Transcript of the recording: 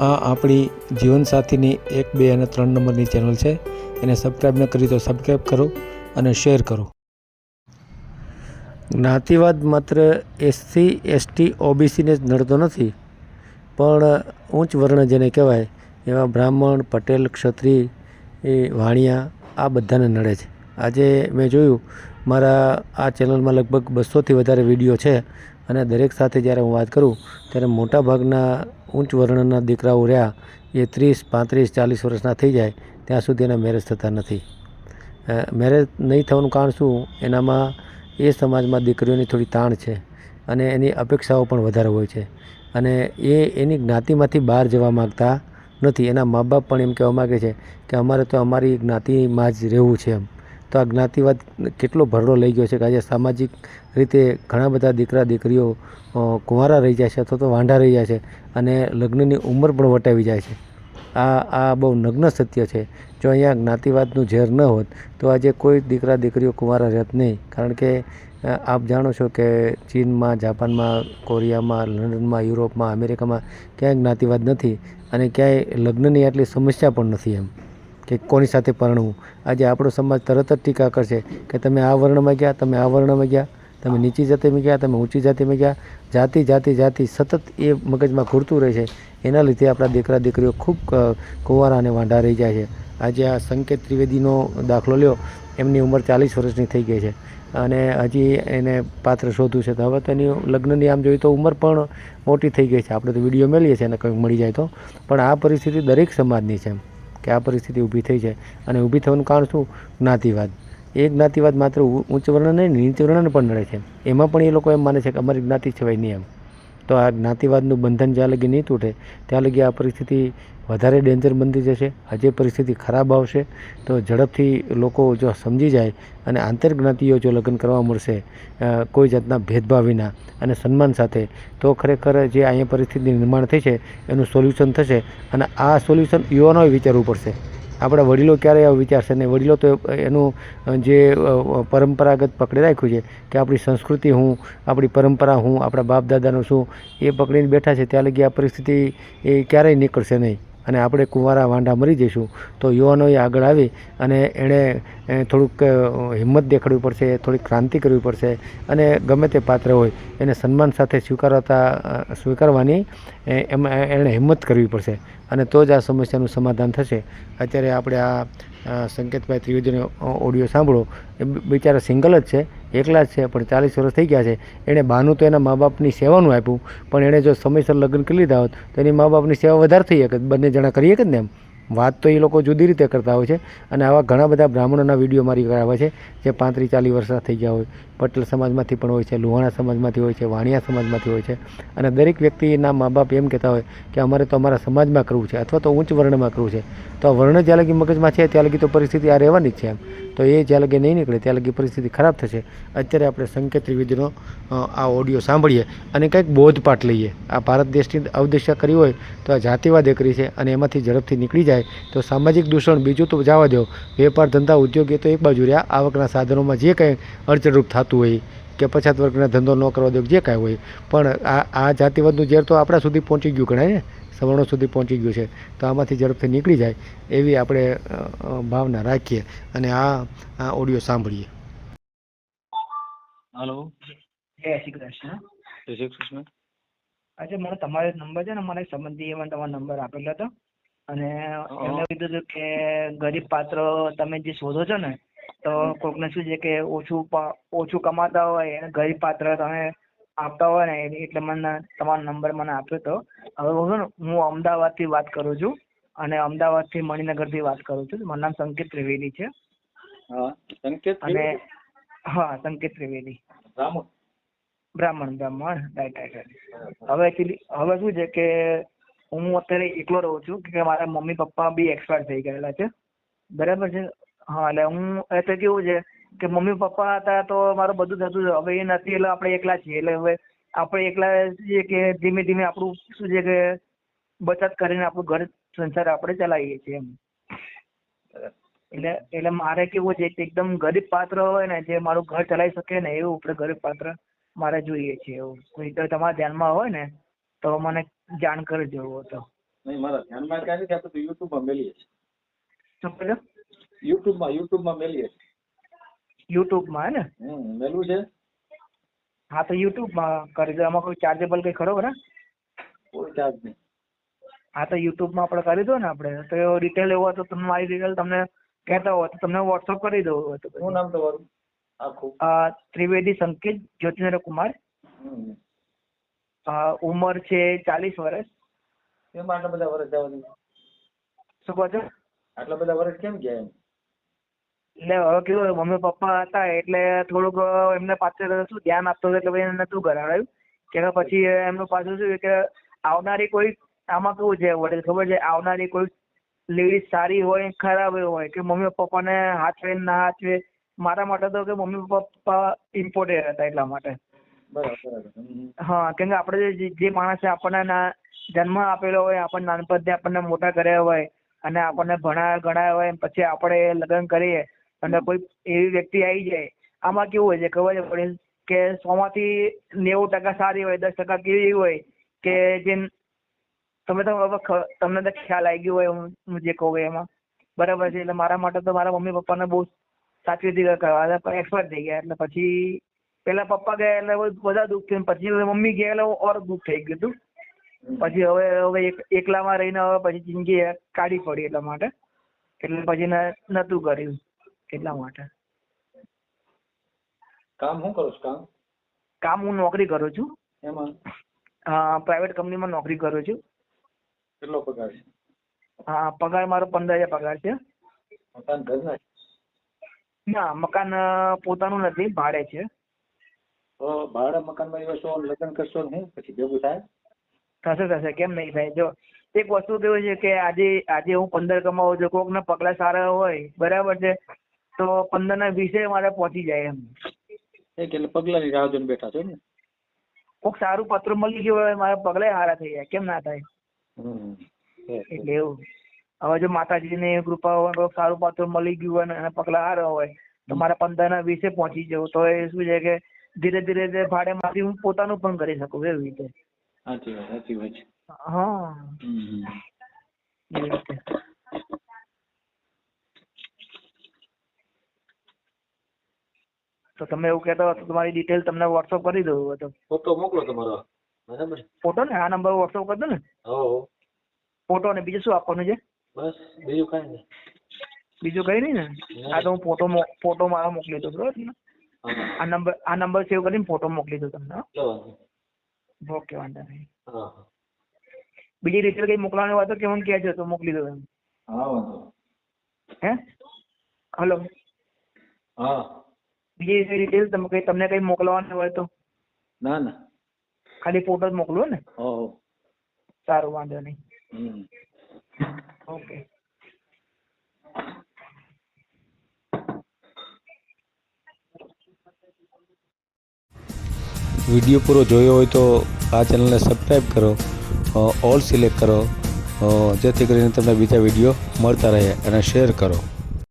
આ આપણી જીવનસાથીની એક, બે અને ત્રણ નંબરની ચેનલ છે. એને સબસ્ક્રાઈબ ન કરી તો સબસ્ક્રાઈબ કરો અને શેર કરો. જ્ઞાતિવાદ માત્ર એસસી એસટી ઓબીસીને જ નડતો નથી. પણ ઉચ્ચ વર્ણ જેને કહેવાય એવા બ્રાહ્મણ, પટેલ, ક્ષત્રિય વાણિયા, આ બધાને નડે છે. આજે મેં જોયું, મારા આ ચેનલમાં લગભગ બસોથી વધારે વીડિયો છે. અને દરેક સાથે જ્યારે હું વાત કરું, ત્યારે મોટાભાગના ઉચ્ચ વર્ણના દીકરાઓ રહ્યા, એ ત્રીસ, પાંત્રીસ, ચાલીસ વર્ષના થઈ જાય, ત્યાં સુધી એના મેરેજ થતા નથી. મેરેજ નહીં થવાનું કારણ શું? એનામાં એ સમાજમાં દીકરીઓની થોડી તાણ છે અને એની અપેક્ષાઓ પણ વધારે હોય છે. અને એ એની જ્ઞાતિમાંથી બહાર જવા માગતા નથી. એના મા બાપ પણ એમ કહેવા માગે છે કે અમારે તો અમારી જ્ઞાતિમાં જ રહેવું છે એમ. તો આ જ્ઞાતિવાદ કેટલો ભરડો લઈ ગયો છે કે આજે સામાજિક રીતે ઘણા બધા દીકરા, દીકરીઓ કુંવારા રહી જાય છે અથવા તો વાંઢા રહી જાય છે અને લગ્નની ઉંમર પણ વટાવી જાય છે. આ આ બહુ નગ્ન સત્ય છે. જો અહીંયા જ્ઞાતિવાદનું ઝેર ન હોત તો આજે કોઈ દીકરા, દીકરીઓ કુંવારા રહેત નહીં. કારણ કે આપ જાણો છો કે ચીનમાં, જાપાનમાં, કોરિયામાં, લંડનમાં, યુરોપમાં, અમેરિકામાં ક્યાંય જ્ઞાતિવાદ નથી અને ક્યાંય લગ્નની આટલી સમસ્યા પણ નથી એમ. કે કોની સાથે પરણવું? આજે આપણો સમાજ તરત જ ટીકા કરશે કે તમે આ વર્ણમાં ગયા, તમે આ વર્ણમાં ગયા, તમે નીચી જાતિમાં ગયા, તમે ઊંચી જાતિમાં ગયા. જાતિ જાતિ જાતિ સતત એ મગજમાં ઘૂરતું રહે છે. એના લીધે આપણા દીકરા, દીકરીઓ ખૂબ કુંવારા અને વાંઢા રહી જાય છે. આજે આ સંકેત ત્રિવેદીનો દાખલો લ્યો, એમની ઉંમર ચાલીસ વર્ષની થઈ ગઈ છે. અને હજી એને પાત્ર શોધવું છે. તો હવે તેની લગ્નની આમ જોઈએ તો ઉંમર પણ મોટી થઈ ગઈ છે. આપણે તો વીડિયો મેળીએ છીએ અને કંઈક મળી જાય તો. પણ આ પરિસ્થિતિ દરેક સમાજની છે. એમ કે આ પરિસ્થિતિ ઊભી થઈ છે અને ઊભી થવાનું કારણ શું? જ્ઞાતિવાદ. એ જ્ઞાતિવાદ માત્ર ઉચ્ચ વર્ણ નહીં, નીચ વર્ણને પણ નડે છે. એમાં પણ એ લોકો એમ માને છે કે અમારી જ્ઞાતિ સિવાય નહીં એમ. તો આ જ્ઞાતિવાદનું બંધન જ્યાં લગી નહીં તૂટે, ત્યાં લગી આ પરિસ્થિતિ વધારે ડેન્જર બનતી જશે, હજી પરિસ્થિતિ ખરાબ આવશે, તો ઝડપથી લોકો જો સમજી જાય અને આંતરજ્ઞાતિઓ જો લગ્ન કરવા મળશે કોઈ જાતના ભેદભાવ વિના અને સન્માન સાથે, તો ખરેખર જે અહીંયા પરિસ્થિતિ નિર્માણ થઈ છે, એનું સોલ્યુશન થશે અને આ સોલ્યુશન યુવાનોએ વિચારવું પડશે. આપણા વડીલો ક્યારેય આવું વિચારશે ને વડીલો તો એનું જે પરંપરાગત પકડી રાખ્યું છે કે આપણી સંસ્કૃતિ હું, આપણી પરંપરા હું, આપણા બાપ દાદાનું શું, એ પકડીને બેઠા છે ત્યાં લગી આ પરિસ્થિતિ એ ક્યારેય નીકળશે નહીં. અને આપણે કુંવારા વાંઢા મરી જઈશું, તો યુવાનોએ આગળ આવી અને એણે થોડુંક હિંમત દેખાડવી પડશે, થોડીક ક્રાંતિ કરવી પડશે અને ગમે તે પાત્ર હોય એને સન્માન સાથે સ્વીકારતા સ્વીકારવાની એમાં, એણે હિંમત કરવી પડશે. અને તો જ આ સમસ્યાનું સમાધાન થશે. અત્યારે આપણે આ સંકેતભાઈ ત્રિવેદીનો ઓડિયો સાંભળો. એ બિચારા સિંગલ જ છે, એકલા જ છે, પણ ચાલીસ વર્ષ થઈ ગયા છે. એણે બહાનું તો એના મા બાપની સેવાનું આપ્યું, પણ એણે જો સમયસર લગ્ન કરી લીધા હોત, તો એની મા બાપની સેવા વધારે થઈ શકે, બંને જણા કરીએ શકે ને એમ? વાત તો એ લોકો જુદી રીતે કરતા હોય છે અને આવા ઘણા બધા બ્રાહ્મણોના વીડિયો મારી આવે છે જે પાંત્રીસ ચાલીસ વર્ષના થઈ ગયા હોય. પટેલ સમાજમાંથી પણ હોય છે, લુહાણા સમાજમાંથી હોય છે, વાણિયા સમાજમાંથી હોય છે. અને દરેક વ્યક્તિના મા બાપ એમ કહેતા હોય કે અમારે તો અમારા સમાજમાં કરવું છે અથવા તો ઉચ્ચ વર્ણમાં કરવું છે. તો આ વર્ણ જ્યાં લગી મગજમાં છે, ત્યાં લગી તો પરિસ્થિતિ આ રહેવાની જ છે એમ. તો એ જ્યાં લગી નહીં નીકળે, ત્યાં લગી પરિસ્થિતિ ખરાબ થશે. અત્યારે આપણે સંકેત ત્રિવેદીનો આ ઓડિયો સાંભળીએ અને કંઈક બોધપાઠ લઈએ. આ ભારત દેશની અવદેશા કરી હોય તો આ જાતિવાદ કરી છે અને એમાંથી ઝડપથી નીકળી જાય તો સામાજિક દૂષણ બીજું તો જવા દો. વેપાર, ધંધા, ઉદ્યોગ એ તો એક બાજુ રહ્યા. આવકના સાધનોમાં જે કંઈ અડચણરૂપ થતું હોય કે પછાત વર્ગના ધંધો ન કરવા દો જે કાંઈ હોય. પણ આ આ જાતિવાદનું ઝેર તો આપણા સુધી પહોંચી ગયું ગણાય ને? સવર્ણો સુધી પહોંચી ગયું છે. તો આમાંથી ઝડપથી નીકળી જાય એવી આપણે ભાવના રાખીએ અને આ આ ઓડિયો સાંભળીએ. હલો. જય શ્રી કૃષ્ણ. જય શ્રી કૃષ્ણ. આજે મને તમારો નંબર છે ને મને સંબંધીએ મને તમારો નંબર આપેલો હતો. અને એમને કીધું હતું કે ગરીબ પાત્ર તમે જે શોધો છો ને તો કોકને શું છે કે ઓછું ઓછું કમાતા હોય અને ગરીબ પાત્ર તમે આપતા હોય ને એટલે- મને તમારો નંબર મને આપ્યો હતો હવે હું છે ને હું અમદાવાદથી વાત કરું છું અને અમદાવાદથી મણિનગરથી વાત કરું છું. મારું નામ સંકેત ત્રિવેદી છે. હા સંકેત અને હા સંકેત ત્રિવેદી. રામુ બ્રાહ્મણ બ્રાહ્મણ. રાઈટ રાઈટ હવે એકચ્યુઅલી હવે શું છે કે હું અત્યારે એકલો રહું છું કે મારા મમ્મી પપ્પા બી એક્સપાયર થઈ ગયેલા છે. બરાબર છે? હા એટલે હું એટલે કેવું છે કે મમ્મી પપ્પા હતા તો મારું બધું થતું હવે એ નથી એટલે આપણે એકલા છીએ. એટલે હવે આપણે એકલા છીએ કે ધીમે ધીમે આપણું શું છે કે બચત કરીને આપણું ઘર સંસાર આપણે ચલાવીએ છીએ એમ. એટલે એટલે મારે કેવું છે કે એકદમ ગરીબ પાત્ર હોય ને જે મારું ઘર ચલાવી શકે ને એવું આપણે ગરીબ પાત્ર મારે જોઈએ છે એવું. કોઈ તમારા ધ્યાનમાં હોય ને તો મને જાણ કરજો એવું તો. નહીં મારા ધ્યાનમાં ક્યાં નથી આપણે યુટ્યુબમાં મેલીએ છીએ. શું કહ્યું યુટ્યુબમાં યુટ્યુબમાં મેલીએ છીએ. યુટ્યુબમાં હે ને? મેલું છે? હા તો યુટ્યુબમાં કરી દો. આમાં કોઈ ચાર્જેબલ કંઈ ખરો ને કોઈ ચાર્જ નહીં. હા તો યુટ્યુબમાં આપણે કરી દો ને આપણે. તો ડિટેલ એવું હતો તો તમે મારી ડિટેલ તમને કહેતા હોય તો તમને વોટ્સઅપ કરી દઉં. શું નામ તમારું? આખું? ત્રિવેદી સંકેત જ્યોતિન્દ્ર કુમાર ઉંમર છે ચાલીસ વર્ષ. કેમ આટલા બધા વર્ષ જવા દીધું શું કહો છો? આટલા બધા વર્ષ કેમ ગયા એમ? એટલે હવે કેવું મમ્મી પપ્પા હતા એટલે થોડુંક એમને પાછળ શું ધ્યાન આપતો હતો એટલે પછી એને નતું કરાવ્યું? કે પછી એમનું પાછું શું કે આવનારી કોઈ આમાં કેવું છે વડીલ ખબર છે? આવનારી કોઈ લેડીઝ સારી હોય ખરાબ હોય કે મમ્મી પપ્પાને હાચવે ના હાચવે મારા માટે તો કે મમ્મી પપ્પા ઇમ્પોર્ટેન્ટ હતા એટલા માટે. હા કેમ કે આપણે જે જે માણસે આપણને જન્મ આપેલો હોય આપણને નાનપણથી આપણને મોટા કર્યા હોય અને આપણને ભણાયા ગણાયા હોય પછી આપણે લગ્ન કરીએ અને કોઈ એવી વ્યક્તિ આવી જાય, આમાં કેવું હોય છે ખબર છે, વડીલ, કે સોમાંથી નેવું ટકા સારી હોય, દસ ટકા કેવી હોય, કે જે તમે તો તમને તો ખ્યાલ આવી ગયો હોય, હું જે કહું એમાં. બરાબર છે, એટલે મારા માટે તો મારા મમ્મી પપ્પાને બહુ સાચવીથી કરવા હતા એક્સપર્ટ થઈ ગયા, એટલે પછી પેલા પપ્પા ગયા, એટલે બધા દુઃખ થયું પછી મમ્મી ગયા, એટલે ઓર દુઃખ થઈ ગયું હતું. પછી હવે હવે એકલામાં રહીને હવે પછી જિંદગી કાઢી પડી એટલા માટે, એટલે પછી નતું કર્યું. એટલા માટે. કામ હું કરું છું કામ? કામ હું નોકરી કરું છું. એમાં? પ્રાઇવેટ કંપનીમાં નોકરી કરું છું. કેટલો પગાર છે? હા પગાર મારો પંદર હજાર પગાર છે. મકાન ઘરના ના મકાન પોતાનું નથી ભાડે છે. તો ભાડે મકાનમાં રહેશો લગ્ન કરશો ને પછી ભેગું થાય? થશે થશે. કેમ નહીં થાય? જો એક વસ્તુ કેવું છે કે આજે આજે હું પંદર કમાવું છું કોકના પગલા સારા હોય બરાબર છે. તો પંદર ના વીસે મારે પહોંચી જાય એમ. એટલે પગલાની રાહ જોઈને બેઠા છો ને? કોક સારું પત્ર મળી ગયું હોય મારા પગલે હારા થઈ જાય. કેમ ના થાય? એટલે એવું. હવે જો માતાજીની કૃપા હોય કોઈક સારું પાત્ર મળી ગયું હોય અને પગલા હારા હોય તો મારા પંદર ના વીસે પહોંચી જવું. તો એ શું છે કે ધીરે ધીરે ધીરે ભાડે માંથી હું પોતાનું પણ કરી શકું એવી રીતે. સાચી વાત સાચી વાત હા હમ. એવી રીતે તો તમે એવું કહેતા હોય તો તમારી ડિટેલ તમને વોટ્સઅપ કરી દઉં હોય તો. ફોટો મોકલો તમારો. બરાબર? ફોટો ને? આ નંબર વોટ્સઅપ કરી દો ને. હો ફોટો ને બીજું શું આપવાનું છે? બસ બીજું કઈ નહીં. બીજું કઈ નહીં ને? આ તો હું ફોટો ફોટો મારો મોકલી દઉં બરોબર? ને આ નંબર આ નંબર સેવ કરીને ફોટો મોકલી દઉં તમને. ઓકે વાંધો નહીં. બીજી ડિટેલ કઈ મોકલવાની હોય તો કે મને કહેજો તો મોકલી દઉં એમ. હા હે? હલો હા. બીજી ડિટેલ તમે કઈ તમને કઈ મોકલવાની હોય તો? ના ના. ખાલી ફોટો જ મોકલો ને? હો હો. સારું વાંધો નહીં. હમ. ઓકે વીડિયો પૂરો જોયો હોય તો આ ચેનલને સબસ્ક્રાઈબ કરો ઓલ સિલેક્ટ કરો જેથી કરીને તમને બીજા વીડિયો મળતા રહે અને શેર કરો.